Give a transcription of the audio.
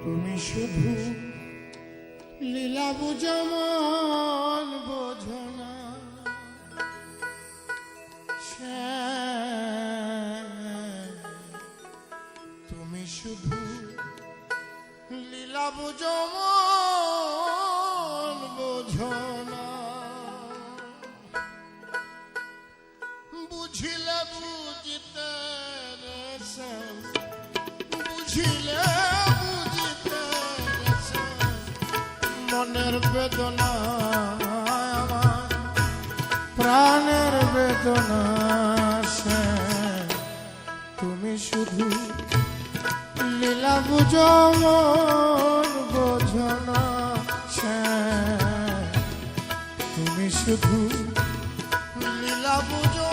তুমি শুধু লীলা বুঝমন বোঝো না তুমি শুধু লীলা বুঝমন বোঝো না বুঝিলে বুঝিতে বুঝিলে মনের বেদনা প্রাণের বেদনা তুমি শুধু লীলা বুঝো মন তুমি শুধু লীলা বুঝো